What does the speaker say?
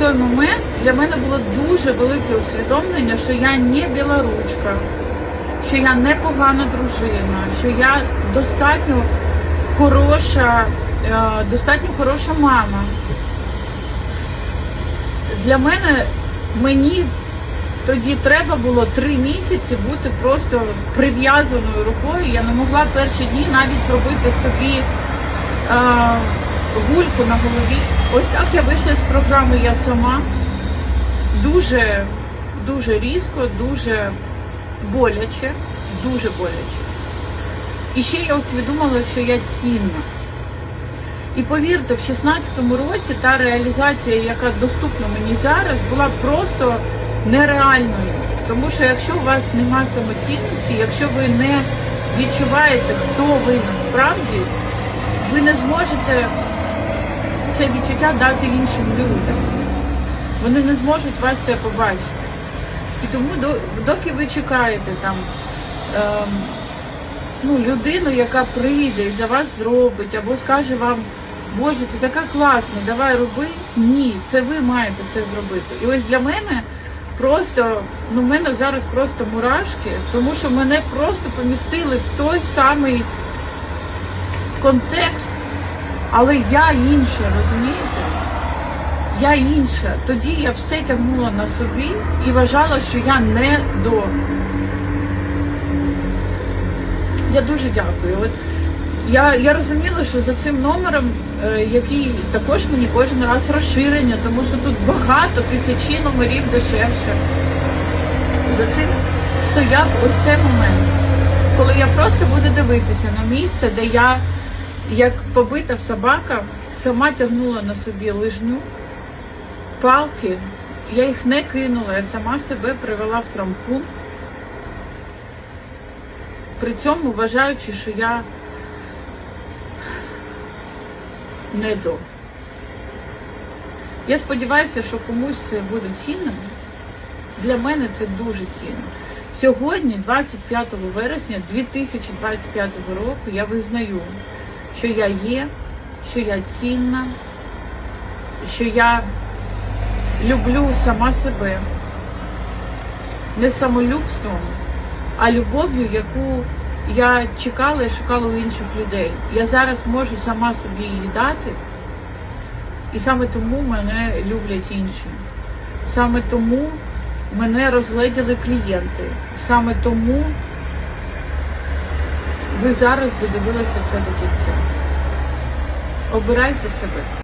той момент для мене було дуже велике усвідомлення, що я не білоручка, що я непогана дружина, що я достатньо хороша, е, достатньо хороша мама. Для мене мені тоді треба було три місяці бути просто прив'язаною рукою. Я не могла перші дні навіть зробити собі гульку на голові. Ось так я вийшла з програми Я сама. Дуже, дуже різко, дуже боляче, дуже боляче. І ще я усвідомила, що я цінна. І повірте, в 16-му році та реалізація, яка доступна мені зараз, була просто нереальною. Тому що якщо у вас немає самоцінності, якщо ви не відчуваєте, хто ви насправді, ви не зможете це відчуття дати іншим людям. Вони не зможуть вас це побачити. І тому доки ви чекаєте там ем, ну, людину, яка прийде і за вас зробить, або скаже вам, Боже, ти така класна, давай роби. Ні, це ви маєте це зробити. І ось для мене просто, ну, в мене зараз просто мурашки, тому що мене просто помістили в той самий контекст, але я інша, розумієте? Я інша. Тоді я все тягнула на собі і вважала, що я не до. Я дуже дякую. От я, я розуміла, що за цим номером, е, який також мені кожен раз розширення, тому що тут багато тисячі номерів дешевше. За цим стояв ось цей момент, коли я просто буду дивитися на місце, де я, як побита собака, сама тягнула на собі лижню, палки. Я їх не кинула, я сама себе привела в трампун. При цьому вважаючи, що я не до. Я сподіваюся, що комусь це буде цінним. Для мене це дуже цінно. Сьогодні, 25 вересня 2025 року, я визнаю, що я є, що я цінна, що я люблю сама себе. Не самолюбством, а любов'ю, яку я чекала і шукала у інших людей. Я зараз можу сама собі її дати, і саме тому мене люблять інші. Саме тому мене розгледіли клієнти. Саме тому ви зараз додивилися це до кінця. Обирайте себе.